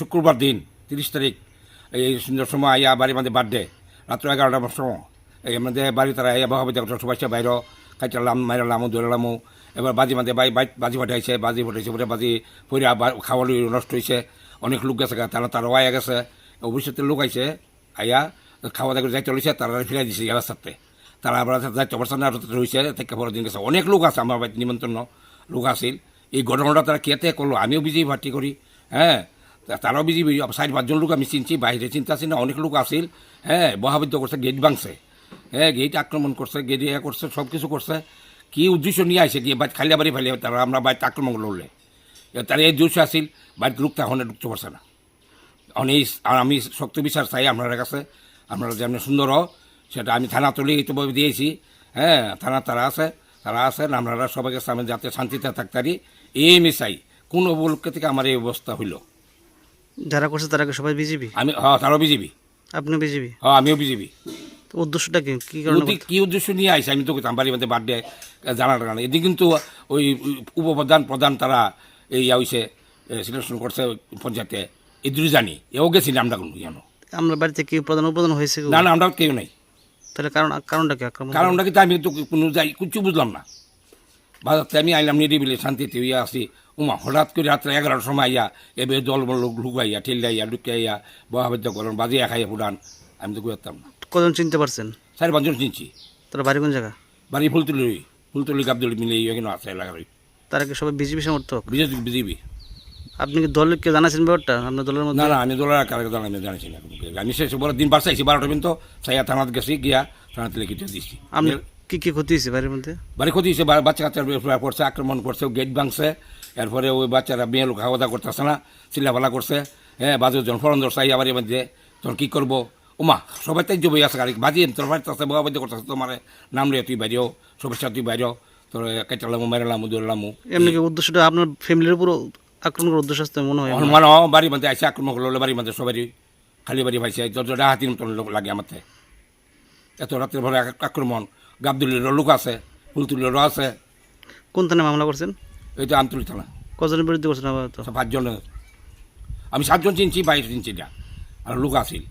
শুক্রবার দিন, তিরিশ তারিখ, এই সুন্দর সময় আইয়া বাড়ির মধ্যে বার্থডে, রাত্র এগারোটার সময়। এই, আমাদের বাড়ি তারা আইয়া বহাবে দেখো সবাই সে বাইর কাইটালাম মাইরালামো দৌড়ালামো এবার বাজি মাঝে বাই বাই বাজি ফাটাইছে বাজি ফাটাইছে পরে বাজি পরে খাওয়ালি নষ্ট হয়েছে অনেক লোক গেছে তারা তারা আয়া গেছে। ভবিষ্যতে লোক আইছে আইয়া খাওয়া দাওয়া যাইতে রয়েছে তারা ফিরাই দিছে ইয়ার সাথে। তারা আবার যাইতে পারছে রয়েছে থেকে পরের দিন গেছে। অনেক লোক আছে, আমার বাড়িতে নিমন্ত্রণ, লোক আসিল এই ঘটনাটা তারা কেতে করল? আমিও বিজেপি পার্টি করি হ্যাঁ? তারাও বিজেপি চার পাঁচজন লোক আমি চিনছি বাইরে চিন্তা আছি না অনেক লোক আসিল হ্যাঁ? বহাবিদ্য করছে গেট ভাঙছে হ্যাঁ? গেট আক্রমণ করছে গেট ইয়ে করছে সব কিছু করছে। কি উদ্দেশ্য নিয়ে আসে গিয়ে বাইর খালিয়া বাড়ি ফেলে তারা আমরা বাইরে আক্রমণ করলে তারা এই উদ্দেশ্য আসিল বাড়িতে লোক তখন ঢুকতে পারছে না। অনেক আর আমি শক্ত বিচার চাই আপনার কাছে আপনারা যেমন সুন্দর হও, সেটা আমি থানা তুলে ইতিভাবে দিয়েছি হ্যাঁ? থানা তারা আছে তারা আছেন আপনারা সবাইকে সামনে যাতে শান্তিতে থাকতে পারি মিশাই কোন উপলক্ষে থেকে আমার এই অবস্থা হইল? যারা করছে তারা কি সবাই বিজেপি? আমি হ্যাঁ তারাও বিজেপি। আপনি বিজেপি? হ্যাঁ আমিও বিজেপি। উদ্দেশ্যটা কি? কি কারণে কি উদ্দেশ্য নিয়ে আইসি? আমি তো কইতাম বাড়ির মধ্যে বার্থডে জানার কারণে। এদিকে কিন্তু ওই উপপ্রধান প্রধান তারা এই হইছে সিলেকশন করছে পঞ্চায়েতে। এই জানি এও গেছি না আমরা কোনো জানো? আমরা বাড়িতে কি প্রধান উপাদান হয়েছে? না না আমরা কেউ নাই। তাহলে কারণ কারণটা কি? কারণটা কিন্তু আমি তো কোনো যাই কিছু বুঝলাম না। বাজারতে আমি আইলাম নিরিবিলি শান্তিতে ইয়া আসি উমা হঠাৎ করে রাত্রে এগারোটার সময় আইয়া এবার দল লোক ঢুকাইয়া ঠেলাইয়া ঢুকাইয়া বহাবাদ্য করেন বাজিয়া খাইয়া ফুটান। আমি তো করতাম না। কজন চিনতে পারছেন? চারি পাঁচজন চিনছি। তারা বাড়ি কোন জায়গা? বাড়ি ফুলতুলি। ফুলতুলি গাবদুলি মিলে এখানে আছে এলাকার তারা কি সবাই বিজেপি সমর্থক? BJP BJP. আপনি কি দলের দলকে জানাছেন ব্যাপারটা? আপনার দলের মধ্যে? না না আমি দোলার কারকে জানাই জানিছি না। আমি শেষ বড় দিন বাসাইছি বারোটা পর্যন্ত। সাইয়া থানাত গেছি গিয়া থানাতে লিখিত দিচ্ছি আপনি কি কি ক্ষতি হয়েছে বাড়ির মধ্যে? বাড়ি ক্ষতি হয়েছে বাচ্চা কাচ্চার উপরে পড়ছে আক্রমণ করছে গেট ভাঙছে এরপরে ওই বাচ্চারা মেয়ে লোক খাওয়া দাওয়া করতেছে না চিল্লাফালা করছে হ্যাঁ বাজু জন ফরন দর্শাই আবার এবার যে তখন কী করব? ওমা সবাই তাই জবই আছে গাড়ি বাজি তোর বাড়িতে আছে বগাবাদি করতেছে তোমার নাম রে তুই বাইরেও শুভেচ্ছা তুই বাইরেও তোর কেটালামু মেরালামু দৌড়লামু এমনি কি উদ্দেশ্যটা আপনার ফ্যামিলির উপর আক্রমণ করার উদ্দেশ্য আসতে মনে হয় আমার। বাড়ির মধ্যে আসে আক্রমণ করল বাড়ির মধ্যে সবারই খালি বাড়ি পাইছে যত ডাহাতির মতন লোক লাগে আমাতে এত রাত্রে ভরে আক্রমণ গাবদুলির লোক আছে ফুলতুলিরও আছে। কোন থানায় মামলা করছেন? এই তো আমতুলি থানা। কজনের বিরুদ্ধে করছেন পাঁচজন আমি সাতজন চিনছি বাইশ চিনছি না আর লোক আসিল